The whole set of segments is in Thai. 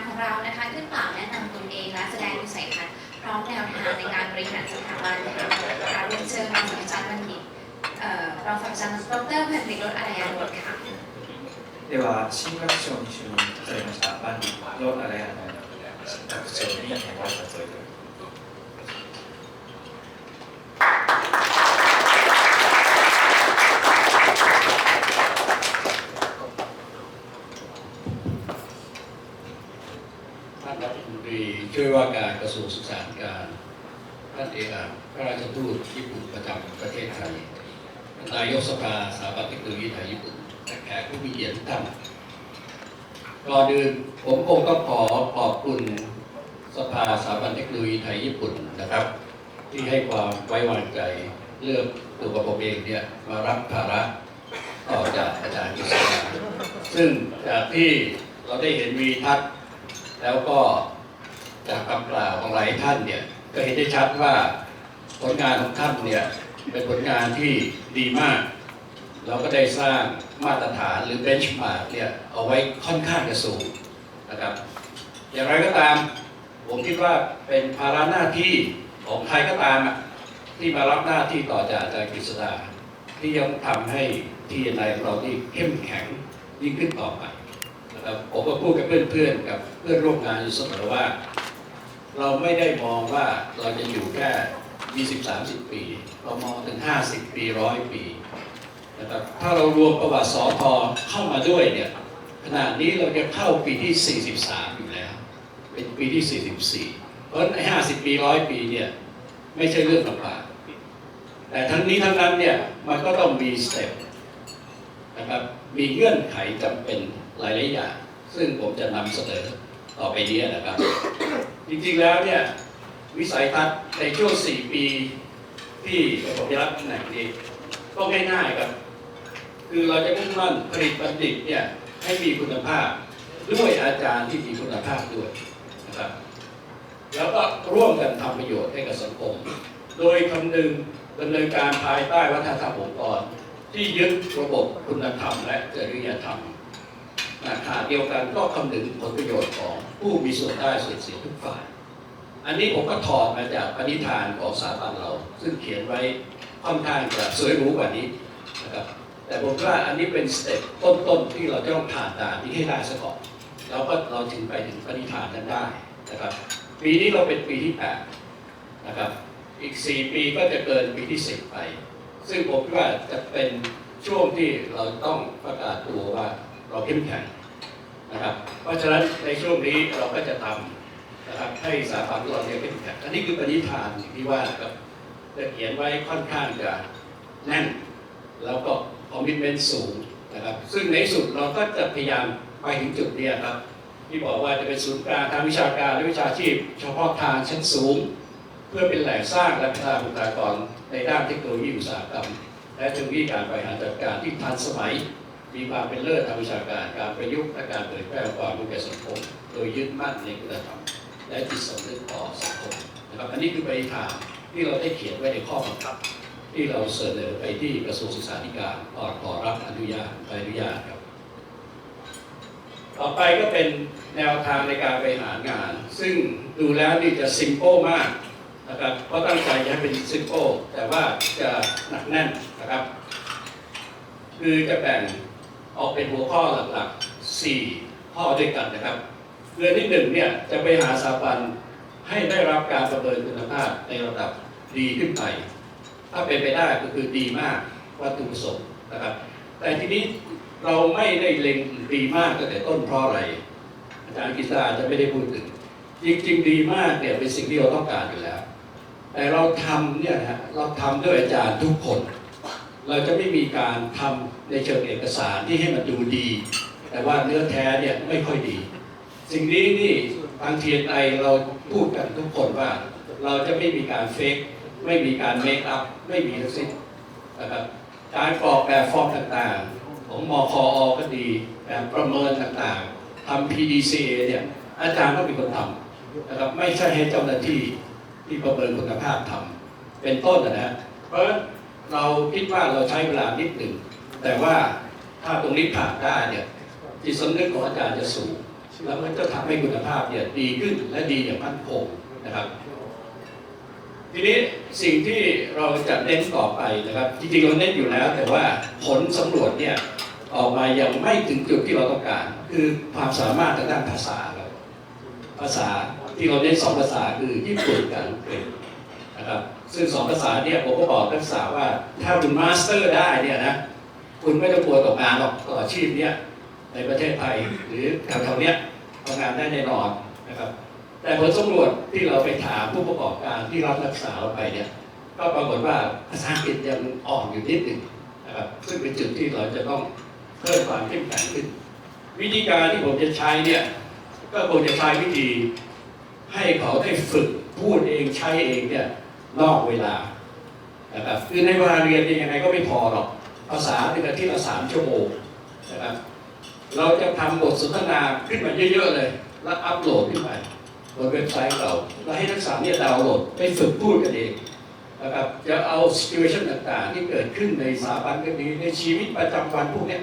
ของเรานะคะ ขึ้นกล่าวแนะนำตนเองและแสดงวิสัยทัศน์พร้อมแนวทางในการบริหารสถาบันนะคะกราบเรียนเชิญรองศาสตราจารย์บัณฑิตเอ่อรองศาสตราจารย์ดรพันธิรสอารยานนท์ค่ะ では新学長に就任されました万里の荒谷の学長にご挨拶をいただきます。 ช่วยว่าการกระทรวงศึกษาธิการ ท่านเอกอัครพระราชทูตญี่ปุ่นประจำประเทศไทยนายกสภาสถาบันเทคโนโลยีไทยญี่ปุ่นและแขกผู้มีเกียรติทุกท่านก่อนอื่นผมคงต้องขอขอบคุณสภาสถาบันเทคโนโลยีไทยญี่ปุ่นนะครับ ที่ให้ความไว้วางใจเลือกตัวผมเองเนี่ยมารับภาระต่อจากอาจารย์กฤษณาซึ่งจากที่เราได้เห็นวีทัศน์แล้วก็ จากคำกล่าวของหลายท่านเนี่ยก็เห็นได้ชัดว่าผลงานของท่านเนี่ยเป็นผลงานที่ดีมาก เราก็ได้สร้างมาตรฐานหรือเบนช์มาร์กเนี่ยเอาไว้ค่อนข้างจะสูงนะครับอย่างไรก็ตาม ผมคิดว่าเป็นภาระหน้าที่ของใครก็ตามที่มารับหน้าที่ต่อจากอาจารย์กฤษดาที่ยังทำให้ที่ในของเราที่เข้มแข็งยิ่งขึ้นต่อไปนะครับผมก็พูดกับเพื่อนๆกับเพื่อนร่วมงานอยู่เสมอว่า เราไม่ได้มองว่าเราจะอยู่แค่ 20-30 ปี เรามองถึง 50 ปีร้อยปีนะครับถ้าเรารวมประวัติสอทอเข้ามาด้วยเนี่ยขณะนี้เราจะเข้าปีที่ 43 อยู่แล้ว เป็นปีที่ 44 เพราะฉะนั้นไอ้50 ปีร้อยปีเนี่ยไม่ใช่เรื่องลำบากแต่ทั้งนี้ทั้งนั้นเนี่ยมันก็ต้องมีสเต็ปนะครับมีเงื่อนไขจำเป็นหลายๆอย่าง ซึ่งผมจะนำเสนอต่อไปนี้นะครับ จริงๆแล้วเนี่ยวิสัยทัศน์ในช่วง 4 ปีที่ผมได้รับตำแหน่งนี้ก็ง่ายๆครับ คือเราจะมุ่งมั่นผลิตบัณฑิตเนี่ยให้มีคุณภาพด้วยอาจารย์ที่มีคุณภาพด้วยนะครับแล้วก็ร่วมกันทำประโยชน์ให้กับสังคม โดยคำนึงดำเนินการภายใต้วัฒนธรรมองค์กร ที่ยึดระบบคุณธรรมและจริยธรรม ขณะเดียวกันก็คำนึงผลประโยชน์ของผู้มีส่วนได้ส่วนเสียทุกฝ่าย อันนี้ผมก็ถอดมาจากปณิธานของสถาบันเรา ซึ่งเขียนไว้ค่อนข้างจะสวยหรูกว่านี้นะครับแต่ผมว่าอันนี้เป็นสเต็ปต้นๆที่เราจะต้องผ่านด่านนี้ให้ได้ซะก่อนแล้วก็เราถึงไปถึงปณิธานนั้นได้นะครับปีนี้เราเป็นปีที่แปดนะครับอีก 4 ปีก็จะเกินปีที่ 10 ไป ซึ่งผมว่าจะเป็นช่วงที่เราต้องประกาศตัวว่า เราเข้มแข็งนะครับ เพราะฉะนั้นในช่วงนี้เราก็จะทำนะครับให้สถาบันของเราเนี่ยเข้มแข็งอันนี้คือปณิธานที่ว่าครับจะเขียนไว้ค่อนข้างจะแน่น แล้วก็คอมมิชเมนต์สูงนะครับ ซึ่งในสุดเราก็จะพยายามไปถึงจุดเนี้ยครับ ที่บอกว่าจะเป็นศูนย์กลางทางวิชาการและวิชาชีพ เฉพาะทางชั้นสูง เพื่อเป็นแหล่งสร้างและพัฒนาบุคลากรในด้านเทคโนโลยีอุตสาหกรรม และเทคโนโลยีการบริหารจัดการที่ทันสมัย มีความเป็นเลิศทางวิชาการการประยุกต์และการเผยแพร่ความรู้แก่สังคมโดยยึดมั่นในคุณธรรมและจิตสำนึกต่อสังคมนะครับอันนี้คือปฏิฐานที่เราได้เขียนไว้ในข้อบังคับ ที่เราเสนอไปที่กระทรวงศึกษาธิการก่อนขอรับอนุญาตใบอนุญาตครับ ต่อไปก็เป็นแนวทางในการบริหารงาน ซึ่งดูแล้วนี่จะซิมโ l มากนะครับเพราะตั้งใจจะให้เป็นซิมโ l แต่ว่าจะหนักแน่นนะครับ คือจะแบ่ง ออกเป็นหัวข้อหลักๆ 4 ข้อด้วยกันนะครับ เรื่องที่หนึ่งเนี่ยจะไปหาสถาบันให้ได้รับการประเมินคุณภาพในระดับดีขึ้นไป ถ้าเป็นไปได้ก็คือดีมากวัตถุประสงค์นะครับ แต่ทีนี้เราไม่ได้เล็งดีมากตั้งแต่ต้นเพราะอะไร อาจารย์กิษาจะไม่ได้พูดถึง จริงๆ ดีมากเนี่ยเป็นสิ่งที่เราต้องการอยู่แล้ว แต่เราทำเนี่ยนะฮะเราทำด้วยอาจารย์ทุกคน เราจะไม่มีการทำ ในเชิงเอกสารที่ให้มันดูดี แต่ว่าเนื้อแท้เนี่ยไม่ค่อยดี สิ่งนี้นี่ทางทียนไอเราพูดกันทุกคนว่า เราจะไม่มีการเฟกไม่มีการเมคอัพไม่มีทั้งสิ้นนะครับการกรอกแบบฟอร์มต่างๆ ของมคอก็ดีแบบประเมินต่างๆทำ PDCA เนี่ยอาจารย์ก็เป็นคนทำนะครับไม่ใช่ให้เจ้าหน้าที่ที่ประเมินคุณภาพทำเป็นต้นนะฮะเพราะเราคิดว่าเราใช้เวลานิดหนึ่ง แต่ว่าถ้าตรงนี้ผ่านได้เนี่ยจิตสำนึกของอาจารย์จะสูง แล้วมันจะทำให้คุณภาพเนี่ยดีขึ้นและดีอย่างมั่นคงนะครับ ทีนี้สิ่งที่เราจะเน้นต่อไปนะครับ จริงๆเราเน้นอยู่แล้ว แต่ว่าผลสำรวจเนี่ยออกมายังไม่ถึงจุดที่เราต้องการ คือความสามารถทางด้านภาษาครับภาษาที่เราเน้นสองภาษาคือญี่ปุ่นกับอังกฤษนะครับซึ่งสองภาษาเนี่ยผมก็บอกนักศึกษาว่าถ้าคุณมาสเตอร์ได้เนี่ยนะ คุณไม่ต้องกลัวตกงานหรอกตลอดชีพเนี่ยในประเทศไทยหรือแถวๆเนี้ยทำงานได้แน่นอนนะครับ แต่ผลสำรวจที่เราไปถามผู้ประกอบการที่รับนักศึกษาเราไปเนี่ยก็ปรากฏว่าภาษาอังกฤษยังอ่อนอยู่นิดหนึ่งนะครับซึ่งเป็นจุดที่เราจะต้องเพิ่มความเข้มแข็งขึ้น วิธีการที่ผมจะใช้เนี่ยก็คงจะใช้วิธีให้เขาได้ฝึกพูดเองใช้เองเนี่ยนอกเวลานะครับคือในเวลาเรียนเนี่ยยังไงก็ไม่พอหรอก ภาษาเป็นอาทิตย์ละสามชั่วโมงนะครับเราจะทำบทสนทนาขึ้นมาเยอะๆเลย แล้วอัปโหลดขึ้นไปบนเว็บไซต์เราแล้วให้นักศึกษาเนี่ยดาวน์โหลดไปฝึกพูดกันเองนะครับจะเอา situation ต่างๆ ที่เกิดขึ้นในสถาบันก็ดีในชีวิตประจำวันพวกเนี้ย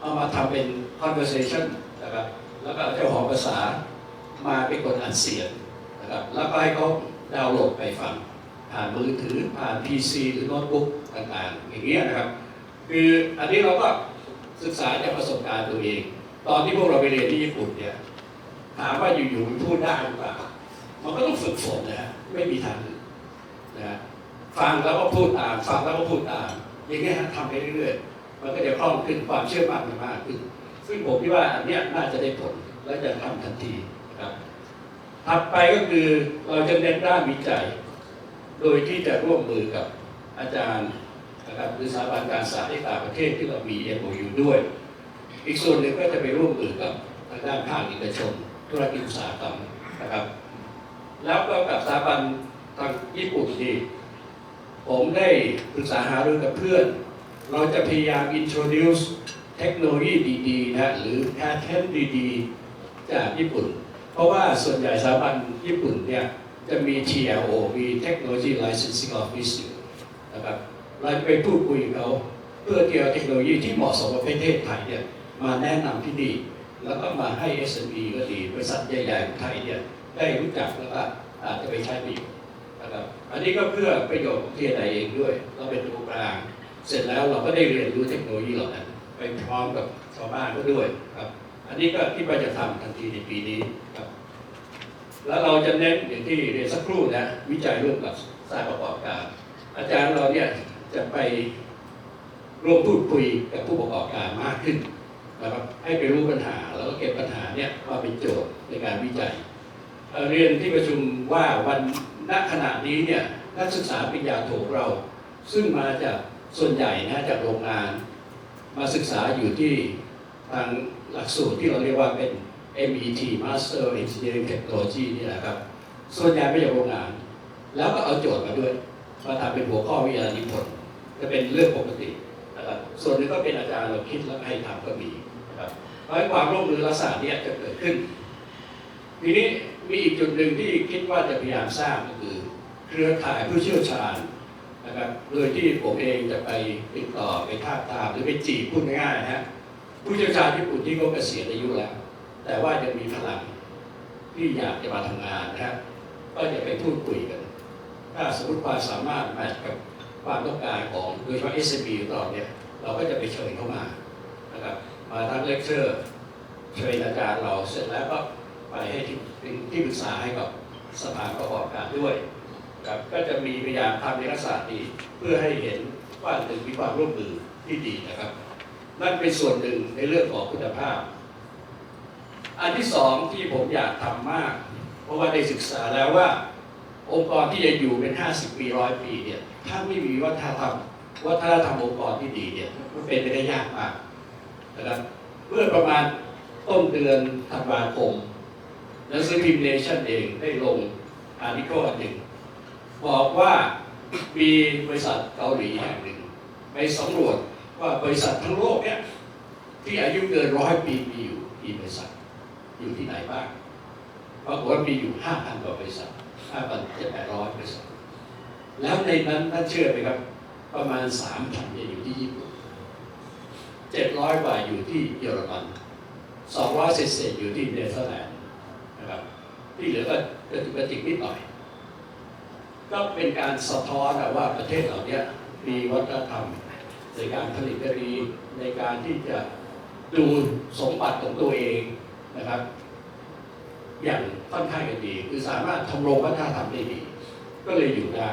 เอามาทำเป็น conversation นะครับแล้วก็เอาเจ้าของภาษามาเป็นคนอ่านเสียงนะครับแล้วก็ให้เขาดาวน์โหลดไปฟังผ่านมือถือผ่าน PC หรือโน้ตบุ๊กต่างๆ อย่างเงี้ยนะครับ คืออันนี้เราก็ศึกษาจากประสบการณ์ตัวเอง ตอนที่พวกเราไปเรียนที่ญี่ปุ่นเนี่ยถามว่าอยู่ๆมันพูดได้หรือเปล่ามันก็ต้องฝึกฝนนะไม่มีทางนะฟังแล้วก็พูดตามฟังแล้วก็พูดตามอย่างเงี้ทำไปเรื่อยๆมันก็จะคล่องขึ้นความเชื่อมั่นมันมากขึ้น ซึ่งผมคิดว่าอันนี้น่าจะได้ผลและจะทำทันทีครับถัดไปก็คือเราจะเน้นด้านวิจัย โดยที่จะร่วมมือกับอาจารย์ นะครับหรือสถาบันการศึกษาในต่างประเทศที่เรามี MOU ด้วย อีกส่วนหนึ่งก็จะไปร่วมมือกับทางด้านภาคเอกชนธุรกิจอุตสาหกรรมนะครับ แล้วก็กับสถาบันทางญี่ปุ่นนี่ผมได้ปรึกษาหารือกับเพื่อน เราจะพยายาม introduce เทคโนโลยีดีๆนะหรือ patent ดีๆ จากญี่ปุ่น เพราะว่าส่วนใหญ่สถาบันญี่ปุ่นเนี่ยจะมี TLO มี Technology Licensing Office อยู่นะครับ เราจะไปพูดคุยกับเขาเพื่อที่เอาเทคโนโลยีที่เหมาะสมกับประเทศไทยเนี่ยมาแนะนำที่นี่แล้วก็มาให้ SME ก็ดีบริษัทใหญ่ๆของไทยเนี่ยได้รู้จักแล้วก็อาจจะไปใช้ประโยชน์นะครับอันนี้ก็เพื่อประโยชน์ของประเทศไทยเองด้วย เราเป็นตัวกลาง เสร็จแล้วเราก็ได้เรียนรู้เทคโนโลยีเหล่านั้นไปพร้อมกับชาวบ้านก็ด้วยครับอันนี้ก็ที่ว่าจะทำทันทีในปีนี้ครับแล้วเราจะเน้นอย่างที่เรียนสักครู่นะวิจัยร่วมกับสายประกอบการ อาจารย์เราเนี่ย จะไปร่วมพูดคุยกับผู้ประกอบการมากขึ้นนะครับให้ไปรู้ปัญหาแล้วก็เก็บปัญหาเนี่ยมาเป็นโจทย์ในการวิจัยเเรียนที่ประชุมว่าวันณขณะนี้เนี่ยนักศึกษาปริญญาโทเรา ซึ่งมาจากส่วนใหญ่นะจากโรงงาน มาศึกษาอยู่ที่ทางหลักสูตรที่เราเรียกว่าเป็น MET Master Engineering Technology นี่แหละครับ ส่วนใหญ่ไม่จากโรงงาน แล้วก็เอาโจทย์มาด้วยมาทำเป็นหัวข้อวิทยานิพนธ์ จะเป็นเรื่องปกตินะครับส่วนนึงก็เป็นอาจารย์เราคิดแล้วให้ทำก็มีนะครับเพราะความร่วมมือลักษณะเนี้จะเกิดขึ้น ทีนี้มีอีกจุดหนึ่งที่คิดว่าจะพยายามสร้างก็คือ เครือข่ายผู้เชี่ยวชาญนะครับโดยที่ผมเองจะไปติดต่อไปทาบทามหรือไปจีบพูดง่ายๆนะฮะผู้เชี่ยวชาญญี่ปุ่นที่เขาเกษียณอายุแล้ว แต่ว่ายังมีพลังที่อยากจะมาทำงานนะครับก็จะไปพูดคุยกัน ถ้าสมมติความสามารถแมทกับ ความต้องการของโดยเฉพาะ SME ของเราเนี่ยเราก็จะไปเชิญเข้ามานะครับมาทั้งเลคเชอร์เชิญอาจารย์เราเสร็จแล้วก็ไปให้ที่ที่ปรึกษาให้กับสภาประกอบการด้วยครับก็จะมีพยายามทำในลักษณะนี้เพื่อให้เห็นว่าหนึ่งมีความร่วมมือที่ดีนะครับ นั่นเป็นส่วนหนึ่งในเรื่องของคุณภาพ อันที่สองที่ผมอยากทำมาก เพราะว่าได้ศึกษาแล้วว่า องค์กรที่จะอยู่เป็น 50 ปีร้อยปีเนี่ย ถ้าไม่มีวัฒนธรรมวัฒนธรรมองค์กรที่ดีเนี่ยมันเป็นไปได้ยากมากนะครับเมื่อประมาณต้นเดือนธันวาคมหนังสือพิมพ์เนชั่นเองได้ลงอาร์ติเคิลอันหนึ่ง บอกว่ามีบริษัทเกาหลีแห่งหนึ่งไปสำรวจว่าบริษัททั้งโลกเนี่ยที่อายุเกินร้อยปีมีอยู่กี่บริษัทอยู่ที่ไหนบ้างปปรากฏว่ามีอยู่ 5,000 กว่าบริษัท5,700บริษัท แล้วในนั้นน่าเชื่อไหมครับ ประมาณ3,000เนี่ยอยู่ที่ญี่ปุ่น700กว่าอยู่ที่เยอรมัน200เศษๆอยู่ที่เนเธอร์แลนด์นะครับ ที่เหลือก็กระตุกกระติกนิดหน่อยก็เป็นการสะท้อนอะว่าประเทศเหล่านี้มีวัฒนธรรมในการผลิตก็ดีในการที่จะดูสมบัติของตัวเองนะครับ อย่างค่อนข้างจะดี คือสามารถทำรงวัฒนธรรมได้ดี ก็เลยอยู่ได้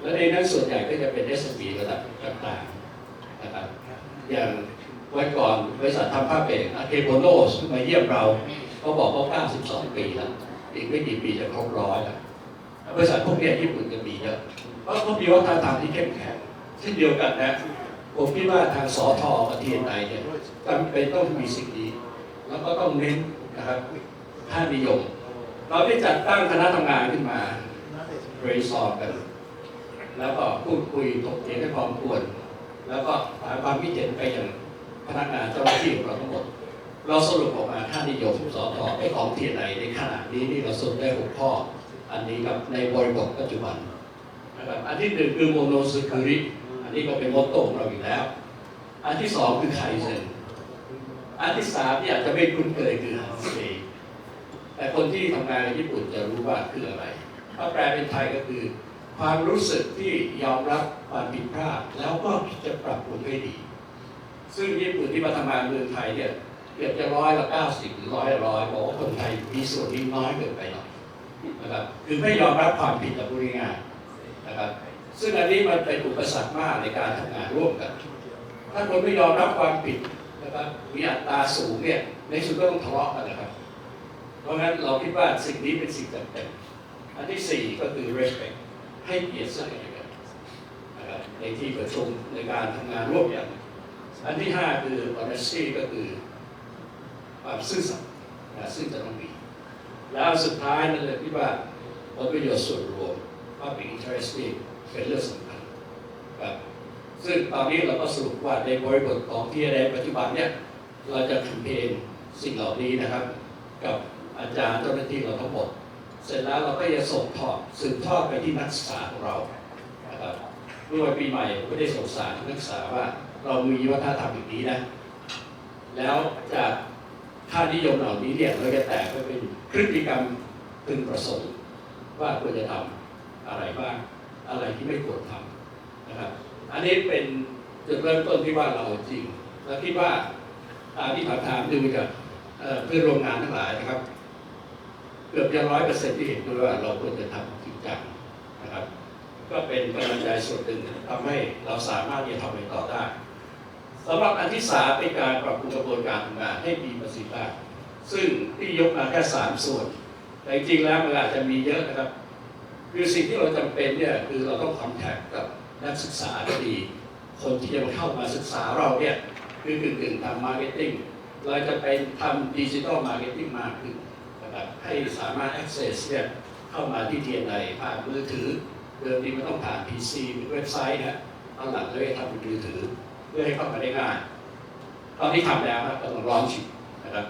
และในนั้นส่วนใหญ่ก็จะเป็น s อ p ระดับต่างๆนะครับอย่างวันก่อนบริษัททำผ้าเป็นอาเคโบโนสมาเยี่ยมเราเขาบอกว่า 92 ปีแล้วอีกไม่กี่ปีจะครบร้อยแล้วบริษัทพวกนี้ญี่ปุ่นจะมีเยอะเพราะเขามีวัฒนธรรมที่เข้มแข็งเช่นเดียวกันนะผมคิดว่าทางสอทอกับทีเอ็นไอเนี่ยจำเป็นต้องมีสิ่งนี้ แล้วก็ต้องเน้นนะครับค่านิยม เราได้จัดตั้งคณะทำงานขึ้นมาเรซอร์กัน แล้วก็พูดคุยถกเถียงให้ความควร แล้วก็ถาความคิดเห็นไปอยังพนักงานเจ้าหน้าที่ของเราทั้งหมด เราสรุปออกมาค่านิยมสอทอไอ้ของทีเอ็นในขณะนี้นี่เราสรุปได้หกข้อ อันนี้ครับในบริบทปัจจุบันนะครับอันที่หนึ่งคือโมโนสคุริอันนี้ก็เป็นมอตโต้ของเราอยู่แล้ว อันที่สองคือไคเซนอันที่สามที่อาจจะไม่คุ้นเคยคือฮันเซแต่คนที่ทำงานในญี่ปุ่นจะรู้ว่าคืออะไรถ้าแปลเป็นไทยก็คือ ความรู้สึกที่ยอมรับความผิดพลาดแล้วก็จะปรับปรุงให้ดี ซึ่งญี่ปุ่นที่มาทำงานเมืองไทยเนี่ยเกือบจะร้อยละเก้าสิบหรือร้อยละร้อยบอกว่าคนไทยมีส่วนนี้น้อยเกินไปหน่อยนะครับคือไม่ยอมรับความผิดกับผู้ง่ายๆนะครับซึ่งอันนี้มันเป็นอุปสรรคมากในการทำงานร่วมกัน ถ้าคนไม่ยอมรับความผิดนะครับมีอัตราสูงเนี่ยในสุดก็ต้องทะเลาะกันนะครับ เพราะงั้นเราคิดว่าสิ่งนี้เป็นสิ่งจำเป็นอันที่สี่ก็คือ respect ให้เกียรติซึ่งกันและกันนะครับในที่ประชุมในการทำงานร่วมกันอันที่ห้าคือ honesty ก็คือความซื่อสัตย์นะซึ่งจะต้องมี แล้วสุดท้ายนั่นเลยที่ว่าผลประโยชน์ส่วนรวม public interest นี่เป็นเรื่องสำคัญครับซึ่งตอนนี้เราก็สรุปว่าในบริบทของที่ในปัจจุบันเนี่ยเราจะแคมเปญสิ่งเหล่านี้นะครับ กับอาจารย์เจ้าหน้าที่เราทั้งหมด เสร็จแล้วเราก็จะส่งทอดสืบทอดไปที่นักศึกษาของเรานะครับเมื่อวันปีใหม่ผมก็ได้ส่งสารนักศึกษาว่า เรามีวัฒนธรรมอย่างนี้นะ แล้วจากค่านิยมเหล่านี้เนี่ยเราจะแตกไปเป็นพฤติกรรมพึงประสงค์ว่าควรจะทำอะไรบ้างอะไรที่ไม่ควรทำนะครับ อันนี้เป็นจุดเริ่มต้นที่ว่าเราจริง แล้วคิดว่าตามที่ถามถามดูจากเอ่อเพื่อนร่วมงานทั้งหลายนะครับ กือบจะร้อยเปอร์เซ็นต์ที่เห็นด้วยว่าเราควรจะทำจริงจังนะครับ ก็เป็นกำลังใจส่วนหนึ่งทำให้เราสามารถที่จะทำไปต่อได้สำหรับอันที่สามเป็นการปรับปรุงกระบวนการทำงานให้มีประสิทธิภาพซึ่งที่ยกมาแค่สามส่วน แต่จริงๆแล้วมันอาจจะมีเยอะนะครับ คือสิ่งที่เราจำเป็นเนี่ยคือเราต้องคอนแทคกับนักศึกษาดี คนที่จะมาเข้ามาศึกษาเราเนี่ยคือกึ่งๆทำมาร์เก็ตติ้งเราจะไปทำดิจิทัลมาร์เก็ตติ้งมากขึ้น นะครับให้สามารถ access เนี่ยเข้ามาที่ TNI ผ่านมือถือ เดิมทีมันต้องผ่าน PC หรือเว็บไซต์นะตอนหลังเลยทำเป็นมือถือ เพื่อให้เข้ามาได้ง่ายตอนนี้ทำแล้วครับกำลังร้อนชินะครับ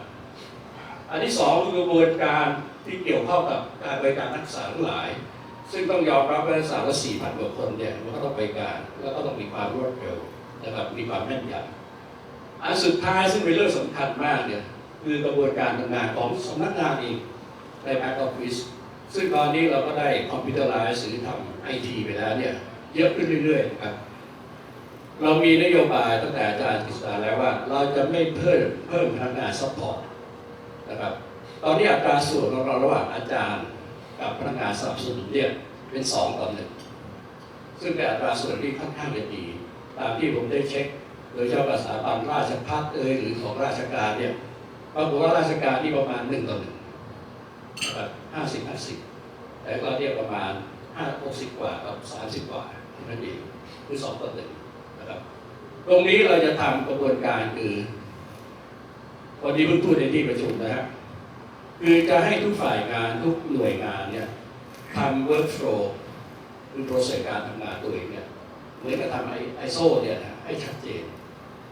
อันที่สองคือกระบวนการที่เกี่ยวข้องกับการบริการนักศึกษาทั้งหลาย ซึ่งต้องยอมรับว่านักศึกษาละสี่พันกว่าคนเนี่ยมันก็ต้องบริการแล้วก็ต้องมีความรวดเร็วนะครับมีความแม่นยำอันสุดท้ายซึ่งเป็นเรื่องสำคัญมากเนี่ย คือกระบวนการทำงานของสำนักงานเองในแบ็กออฟฟิศซึ่งตอนนี้เราก็ได้คอมพิวเตอร์ไลซ์หรือทำไอทีไปแล้วเนี่ยเยอะขึ้นเรื่อยๆครับเรามีนโยบายตั้งแต่อาจารย์กฤษดาแล้วว่า เราจะไม่เพิ่มเพิ่มพนักงานซัพพอร์ตนะครับตอนนี้อัตราส่วนของเราระหว่างอาจารย์กับพนักงานสนับสนุนเนี่ยเป็นสองต่อหนึ่งซึ่งเป็นอัตราส่วนที่ค่อนข้างจะดีตามที่ผมได้เช็ค โดยเฉพาะสถาบันราชพัฒเอยหรือของราชการเนี่ย ปรากฏว่าราชการที่ประมาณหนึ่งต่อหนึ่งนะครับห้าสิบห้าสิบแต่ก็เรียกประมาณห้าหกสิบกว่ากับสามสิบกว่านั่นเองคือสองต่อหนึ่งนะครับ ตรงนี้เราจะทำกระบวนการคือวันนี้เพิ่งพูดในที่ประชุมนะฮะคือจะให้ทุกฝ่ายงานทุกหน่วยงานเนี่ยทำ workflow คือโปรเซสการทำงานตัวเองเนี่ยเหมือนกับทำไอโซเนี่ยให้ชัดเจน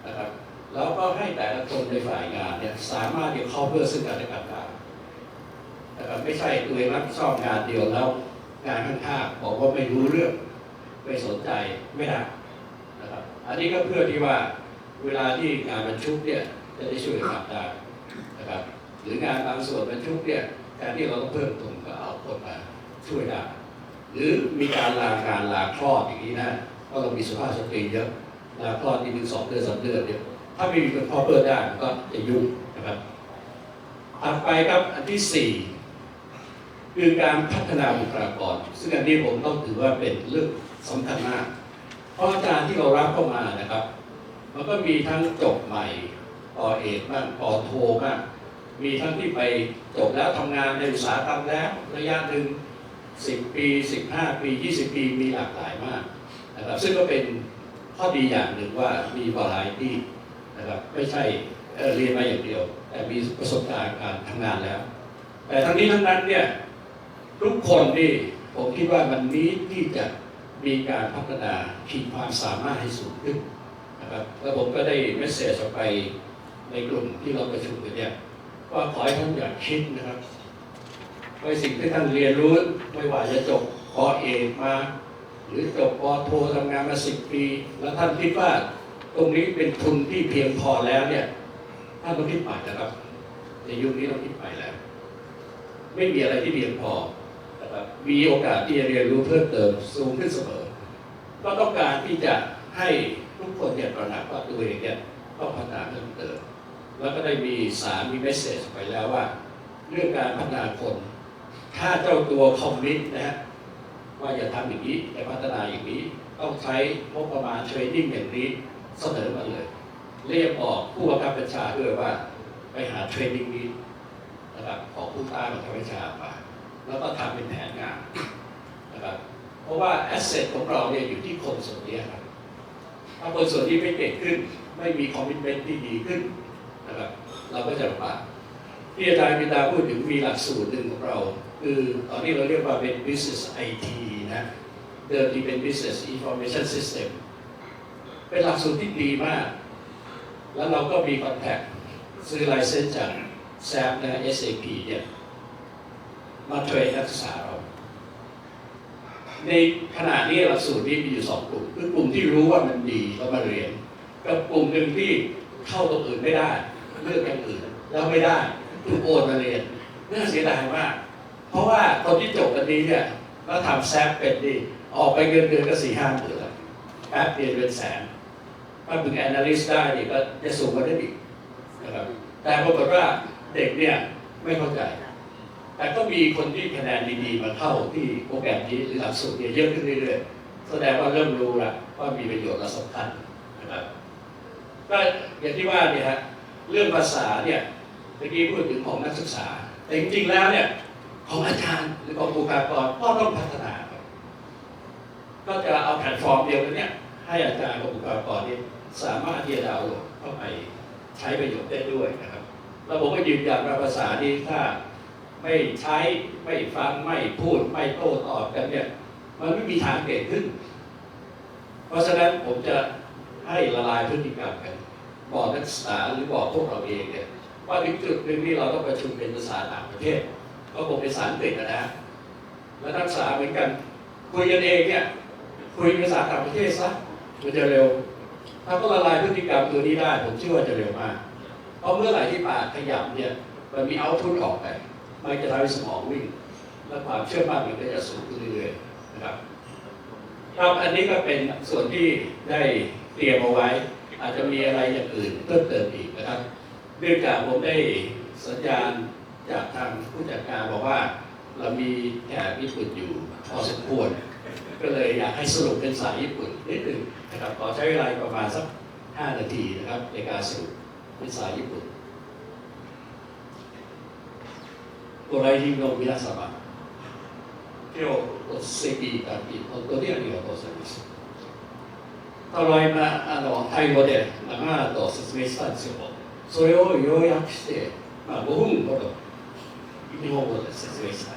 นะครับ แล้วก็ให้แต่ละคนในฝ่ายงานเนี่ยสามารถที่ cover ซึ่งกันและกันได้นะครับไม่ใช่ตัวเองรับผิดชอบงานเดียวแล้วงานข้างๆบอกว่าไม่รู้เรื่องไม่สนใจไม่ได้นะครับ อันนี้ก็เพื่อที่ว่าเวลาที่งานบรรชุกเนี่ยจะได้ช่วยขับได้นะครับ หรืองานบางส่วนบรรชุกเนี่ยการที่เราต้องเพิ่มทุนก็เอาคนมาช่วยได้หรือมีการลางานลาคลอดอย่างนี้นะเพราะเรามีสุภาพสตรีเยอะลาคลอดที่หนึ่งสองเดือนสามเดือนเนี่ย ถ้าไม่มีคนพอเปิดได้ก็จะยุ่งนะครับถัดไปครับอันที่สี่คือการพัฒนาบุคลากร ซึ่งอันนี้ผมต้องถือว่าเป็นเรื่องสำคัญมาก เพราะอาจารย์ที่เรารับเข้ามานะครับ มันก็มีทั้งจบใหม่ปอเอกบ้างปอโทบ้างมีทั้งที่ไปจบแล้วทำงานในอุตสาหกรรมแล้วระยะหนึ่ง10 ปี 15 ปี 20 ปีมีหลากหลายมากนะครับซึ่งก็เป็นข้อดีอย่างหนึ่งว่ามีวาไรตี้ นะครับไม่ใช่เรียนมาอย่างเดียว แต่มีประสบการณ์การทำงานแล้ว แต่ทั้งนี้ทั้งนั้นเนี่ยทุกคนนี่ผมคิดว่ามันนี้ที่จะมีการพัฒนาขีดความสามารถให้สูงขึ้นนะครับแล้วผมก็ได้เมสเซจออกไปในกลุ่มที่เราประชุมกันเนี่ยว่าขอให้ท่านอย่าคิดนะครับในสิ่งที่ท่านเรียนรู้ไม่ว่าจะจบปอเอกมา หรือจบปอโททำงานมาสิบปี แล้วท่านคิดว่า ตรงนี้เป็นทุนที่เพียงพอแล้วเนี่ยท่านต้องคิดใหม่นะครับ ในยุคนี้ต้องคิดใหม่แล้ว ไม่มีอะไรที่เพียงพอนะครับมีโอกาสที่จะเรียนรู้เพิ่มเติมสูงขึ้นเสมอ ก็ต้องการที่จะให้ทุกคนเนี่ยตระหนักว่าตัวเองเนี่ยต้องพัฒนาเพิ่มเติม แล้วก็ได้มีสารมีเมสเซจไปแล้วว่า เรื่องการพัฒนาคน ถ้าเจ้าตัวคอมมิตนะฮะว่าอย่าทำอย่างนี้อย่าพัฒนาอย่างนี้ ต้องใช้งบประมาณเทรนนิ่งอย่างนี้ เสนอมาเลยเรียกออกผู้บังคับบัญชาด้วยว่าไปหาเทรนนิ่งนี้นะครับของผู้ใต้บังคับบัญชามาแล้วก็ทำเป็นแผนงานนะครับเพราะว่าแอสเซทของเราเนี่ยอยู่ที่คนส่วนนี้ครับถ้าคนส่วนนี้ไม่เก่งขึ้น ไม่มีคอมมิชเมนต์ที่ดีขึ้นนะครับเราก็จะลำบากที่อาจารย์พิตาพูดถึงมีหลักสูตรหนึ่งของเรา คือตอนนี้เราเรียกว่าเป็น business IT นะเดิมทีเป็น business information system เป็นหลักสูตรที่ดีมาก แล้วเราก็มีคอนแทคซื้อลเซนส์จาก SAP นะ SAP เนี่ยมาเทรนนักศึกษาเรา ในขณะนี้หลักสูตรนี้มีอยู่สองกลุ่ม คือกลุ่มที่รู้ว่ามันดีก็มาเรียน กับกลุ่มหนึ่งที่เข้าตรงอื่นไม่ได้เลือกอย่างอื่นแล้วไม่ได้ถูกโอนมาเรียนน่าเสียดายมาก เพราะว่าคนที่จบกันนี้เนี่ยแล้วทำแซฟเป็นดีออกไปเงินเดือนก็สี่ห้าหมื่นแล้วแป๊บเดียวเป็นแสน ถ้าถึงแอนนาลิสต์ได้เนี่ยก็จะสูงกว่านั้นอีกนะครับแต่ปรากฏว่าเด็กเนี่ยไม่เข้าใจ แต่ก็มีคนที่คะแนนดีๆมาเข้าที่โปรแกรมนี้หรือหลักสูตรเนี่ยเยอะขึ้นเรื่อยๆแสดงว่าเริ่มรู้ละว่ามีประโยชน์และสำคัญนะครับก็อย่างที่ว่าเนี่ยฮะเรื่องภาษาเนี่ยเมื่อกี้พูดถึงของนักศึกษา แต่จริงๆแล้วเนี่ยของอาจารย์หรือของบุคลากรก็ต้องพัฒนาก็จะเอาแพลตฟอร์มเดียวกันเนี่ยให้อาจารย์กับบุคลากรเนี่ย สามารถที่จะดาวน์โหลดเข้าไปใช้ประโยชน์ได้ด้วยนะครับ แล้วผมก็ยืนยันว่าภาษานี้ถ้าไม่ใช้ไม่ฟังไม่พูดไม่โต้ตอบกันเนี่ยมันไม่มีทางเก่งขึ้น เพราะฉะนั้นผมจะให้ละลายพฤติกรรมกัน บอกนักศึกษาหรือบอกพวกเราเองเนี่ยว่าถึงจุดหนึ่งที่เราต้องประชุมเป็นภาษาต่างประเทศ ก็คงเป็นภาษาอังกฤษนะนะและนักศึกษาเหมือนกันคุยกันเองเนี่ยคุยภาษาต่างประเทศซะมันจะเร็ว ถ้าก็ละลายพฤติกรรมตัวนี้ได้ ผมเชื่อว่าจะเร็วมาก เพราะเมื่อไหร่ที่ปากขยับเนี่ย มันมีเอาทุนออกไป มันจะทำให้สมองวิ่ง และความเชื่อมั่นมันก็จะสูงขึ้นเรื่อยๆนะครับครับอันนี้ก็เป็นส่วนที่ได้เตรียมเอาไว้ อาจจะมีอะไรอย่างอื่นเพิ่มเติมอีกนะครับเนื่องจากผมได้สัญญาณจากทางผู้จัดการบอกว่า เรามีแขกญี่ปุ่นอยู่พอสมควร ก็เลยอยากให้สรุปเป็นสายญี่ปุ่นนิดหนึ่งนะครับขอใช้เวลาประมาณสัก 5 นาทีนะครับในการสรุปเป็นสายญี่ปุ่นご来賓の皆様、今日お席いただき本当にありがとうございます。ただいまあのタイ語で長々と説明したんですけど、それを要約して、まあ、5分ほど日本語で説明したい。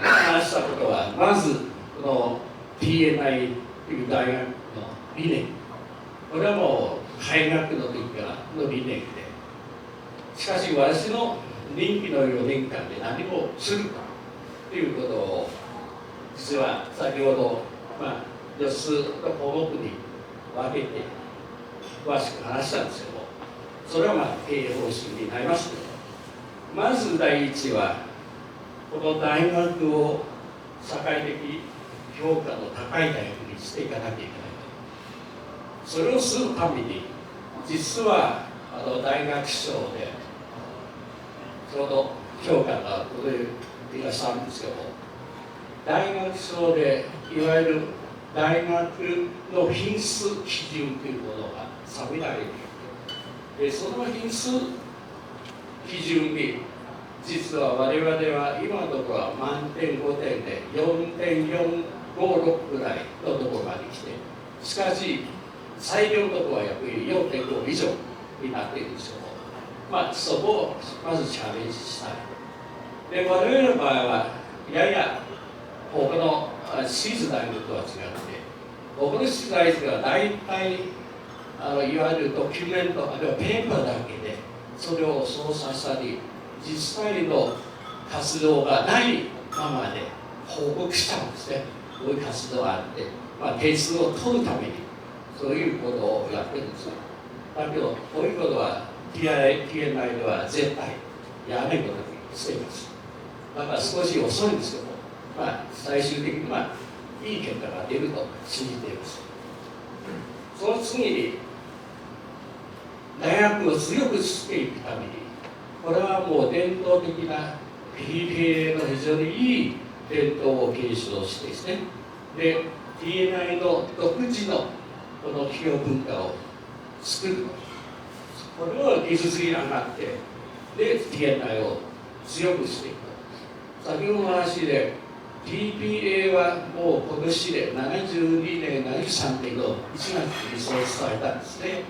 話したことは、まずこの PNI という大学の理念、これはもう開学の時からの理念で、しかし私の任期の4年間で何をするかということを実は先ほど、まあ、4つの項目に分けて詳しく話したんですけどそれはまあ経営方針になりますけど。まず第一はこの大学を社会的評価の高い大学にしていかなきゃいけないそれをするために実はあの大学賞でちょうど評価がこれいらっしゃるんですけど大学賞でいわゆる大学の品質基準というものが定められていてでその品質基準に実は我々は今のところは満点5点で4.456ぐらいのところまで来てしかし最良のところはやっぱり4.5以上になっているんですよまあそこをまずチャレンジしたい。で我々の場合はやや他のあ私立大学とは違って他の私立大学は大体あのいわゆるドキュメントあるいはペーパーだけでそれを操作したり実際の活動がないままで報告しちゃうんですね。こういう活動があって、まあ、点数を取るためにそういうことをやってるんですよだけどこういうことは TI TNI では絶対やらないことにしています。だから少し遅いんですけどまあ最終的にはいい結果が出ると信じています。その次に大学を強くしていくためにこれはもう伝統的な PTA の非常にいい伝統を継承してですね。で TNI の独自のこの企業文化を作るこれを技術に上がってで TNI を強くしていく。先ほどの話で TPA はもう今年で72年73年の1月にそう伝えたんですね。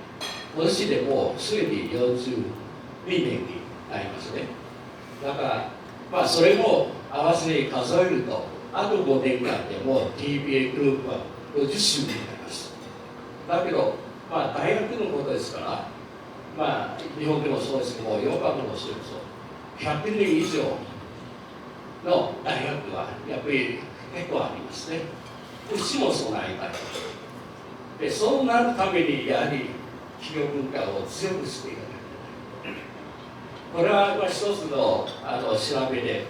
今年でもうすでに42年になりますね。だからまあそれも合わせて数えるとあと5年間でもう TPA グループは50周年になります。だけどまあ大学のことですからまあ日本でもそうですけどヨーロッパでもそうですけど100年以上の大学はやっぱり結構ありますね。うちも備えたい。でそうなるためにやはり企業文化を強くしていかなきゃいけない。これは一つのあの調べで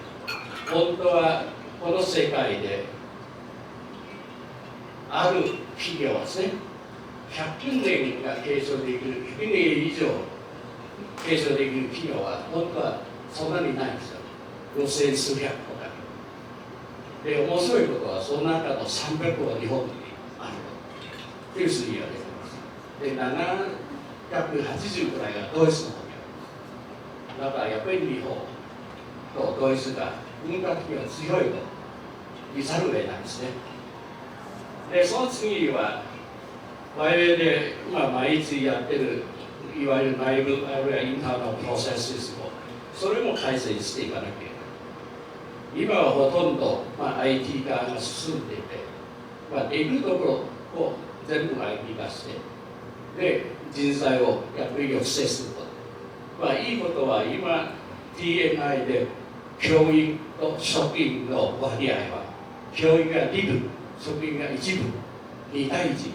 本当はこの世界である企業はですね100年が継承できる100年以上継承できる企業は本当はそんなにないんですよ。予選数百個だけで面白いことはその中の300個が日本にある。という数字が出てます。で780くらいがドイツのだからやっぱり日本とドイツが文化的には強いと見ざるを得ないですね。でその次は我々で、まあ、毎日やってるいわゆる内部あるいはインターナルプロセスですよそれも改善していかなきゃいけない今はほとんど、まあ、IT 化が進んでいて、まあ、できるところを全部 IT 化してで人材をやっぱり抑制すること、まあ、いいことは今 TNI で教員と職員の割合は教員が2分職員が1分2対1なんです。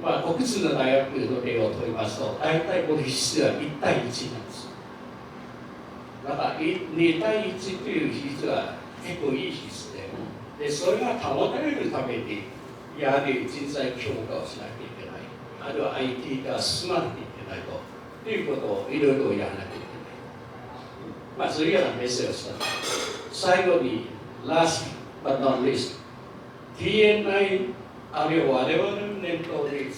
まあ、国立の大学の例を取りますと、大体この比率は1対1なんです。だから2対1という比率は結構いい比率で、でそれが保たれるために、やはり人材強化をしなきゃいけない、あるいは IT が進まない。ないとということをいろいろやらなきゃいけない。まあ、そういうようなメッセージをした。最後に、last but not least、TNI あるいは我々の念頭に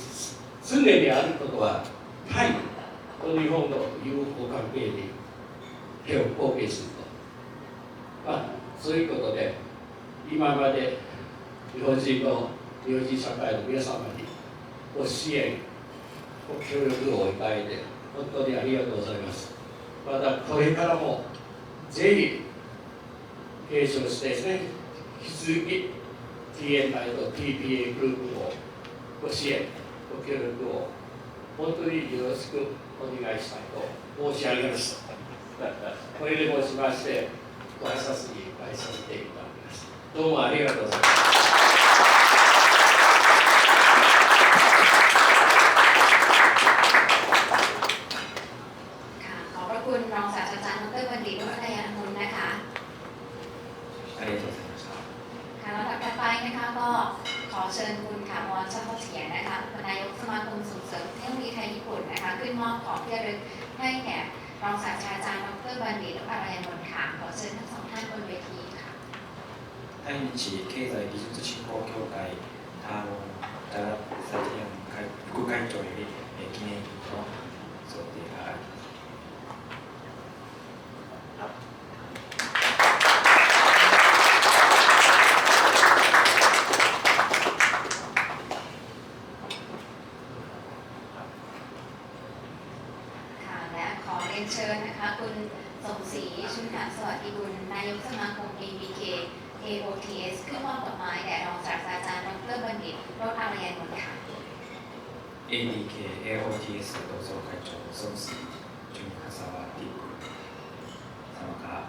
常にあることは、タイと日本の友好関係に手を貢献すると。まあ、そういうことで、今まで日本人の日本人社会の皆様にご支援、ご協力をいただいて、本当にありがとうございます。また、これからもぜひ継承してですね、引き続き TNI と TPA グループをご支援、ご協力を本当によろしくお願いしたいと申し上げました。これでもしまして、ご挨拶に参させていただきます。どうもありがとうございます。 ระคุณรองศาสตราจารย์ดรบัณฑิตวรัยานนท์นะคะ ありがとうございました ค่ะลำดับถัดไปนะคะก็ขอเชิญคุณถาวรชาติเถียรนะคะอุปนายกสมาคมส่งเสริมเทคโนโลยีไทยญี่ปุ่นนะคะขึ้นมอบของที่ระลึกให้แก่รองศาสตราจารย์ดรบัณฑิตวรัยานนท์ค่ะขอเชิญทั้งสองท่านบนเวทีค่ะ 毎日経済技術振興協会ターモンダラサティアム会副会長よりえー記念品の贈呈があります ADK AOTS 同窓会長孫杉淳笠原 D 君様から